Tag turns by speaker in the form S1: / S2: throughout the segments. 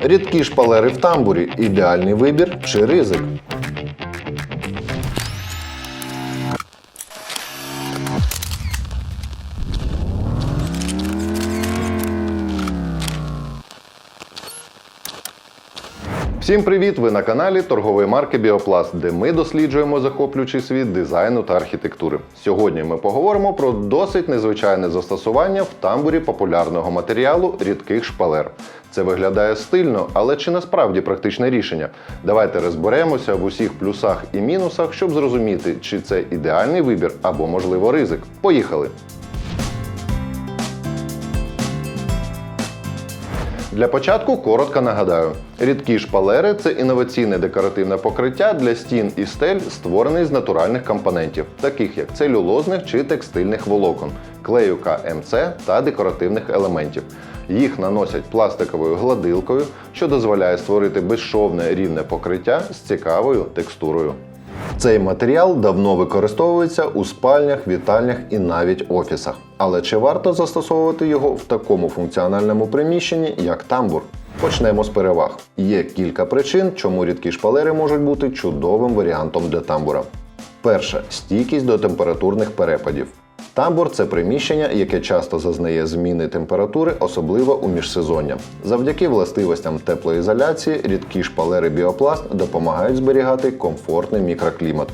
S1: Рідкі шпалери в тамбурі ідеальний вибір чи ризик. Всім привіт! Ви на каналі торгової марки Біопласт, де ми досліджуємо захоплюючий світ дизайну та архітектури. Сьогодні ми поговоримо про досить незвичайне застосування в тамбурі популярного матеріалу рідких шпалер. Це виглядає стильно, але чи насправді практичне рішення? Давайте розберемося в усіх плюсах і мінусах, щоб зрозуміти, чи це ідеальний вибір або, можливо, ризик. Поїхали! Для початку коротко нагадаю: рідкі шпалери це інноваційне декоративне покриття для стін і стель, створений з натуральних компонентів, таких як целюлозних чи текстильних волокон, клею КМЦ та декоративних елементів. Їх наносять пластиковою гладилкою, що дозволяє створити безшовне рівне покриття з цікавою текстурою. Цей матеріал давно використовується у спальнях, вітальнях і навіть офісах. Але чи варто застосовувати його в такому функціональному приміщенні, як тамбур? Почнемо з переваг. Є кілька причин, чому рідкі шпалери можуть бути чудовим варіантом для тамбура. Перше стійкість до температурних перепадів. Тамбур це приміщення, яке часто зазнає зміни температури, особливо у міжсезоння. Завдяки властивостям теплоізоляції рідкі шпалери біопласт допомагають зберігати комфортний мікроклімат.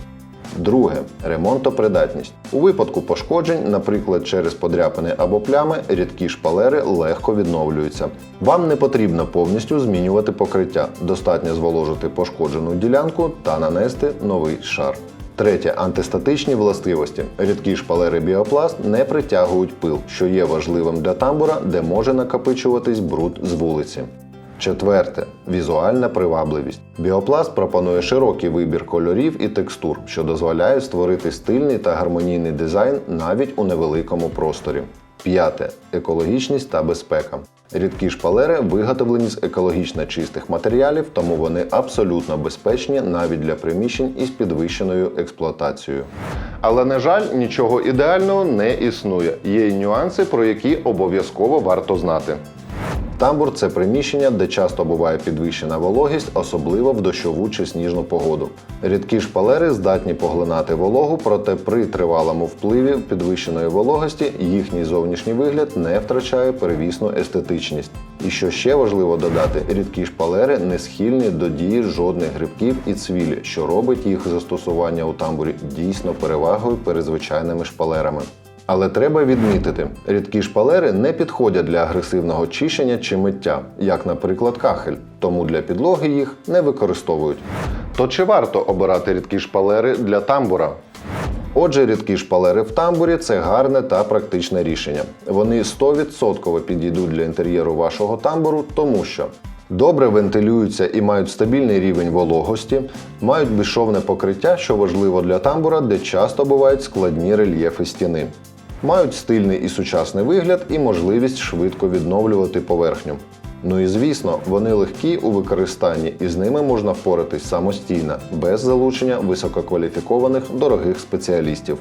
S1: Друге ремонтопридатність. У випадку пошкоджень, наприклад, через подряпини або плями, рідкі шпалери легко відновлюються. Вам не потрібно повністю змінювати покриття. Достатньо зволожити пошкоджену ділянку та нанести новий шар. Третє антистатичні властивості. Рідкі шпалери біопласт не притягують пил, що є важливим для тамбура, де може накопичуватись бруд з вулиці. Четверте візуальна привабливість. Біопласт пропонує широкий вибір кольорів і текстур, що дозволяє створити стильний та гармонійний дизайн навіть у невеликому просторі. П'яте екологічність та безпека. Рідкі шпалери виготовлені з екологічно чистих матеріалів, тому вони абсолютно безпечні навіть для приміщень із підвищеною експлуатацією. Але, на жаль, нічого ідеального не існує. Є й нюанси, про які обов'язково варто знати. Тамбур це приміщення, де часто буває підвищена вологість, особливо в дощову чи сніжну погоду. Рідкі шпалери здатні поглинати вологу, проте при тривалому впливі підвищеної вологості їхній зовнішній вигляд не втрачає первісну естетичність. І що ще важливо додати, рідкі шпалери не схильні до дії жодних грибків і цвілі, що робить їх застосування у тамбурі дійсно перевагою перед звичайними шпалерами. Але треба відмітити, рідкі шпалери не підходять для агресивного чищення чи миття, як, наприклад, кахель, тому для підлоги їх не використовують. То чи варто обирати рідкі шпалери для тамбура? Отже, рідкі шпалери в тамбурі це гарне та практичне рішення. Вони 100% підійдуть для інтер'єру вашого тамбуру, тому що добре вентилюються і мають стабільний рівень вологості, мають безшовне покриття, що важливо для тамбура, де часто бувають складні рельєфи стіни. Мають стильний і сучасний вигляд і можливість швидко відновлювати поверхню. Ну і звісно, вони легкі у використанні і з ними можна впоратись самостійно, без залучення висококваліфікованих дорогих спеціалістів.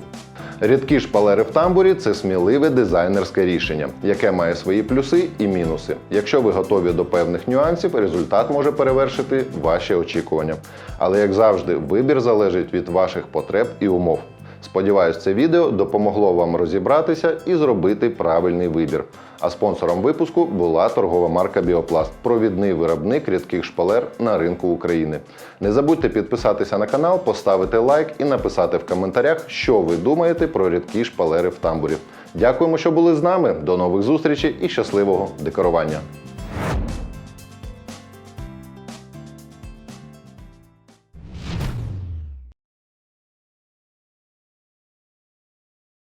S1: Рідкі шпалери в тамбурі це сміливе дизайнерське рішення, яке має свої плюси і мінуси. Якщо ви готові до певних нюансів, результат може перевершити ваші очікування. Але як завжди, вибір залежить від ваших потреб і умов. Сподіваюсь, це відео допомогло вам розібратися і зробити правильний вибір. А спонсором випуску була торгова марка Біопласт, провідний виробник рідких шпалер на ринку України. Не забудьте підписатися на канал, поставити лайк і написати в коментарях, що ви думаєте про рідкі шпалери в тамбурі. Дякуємо, що були з нами. До нових зустрічей і щасливого декорування!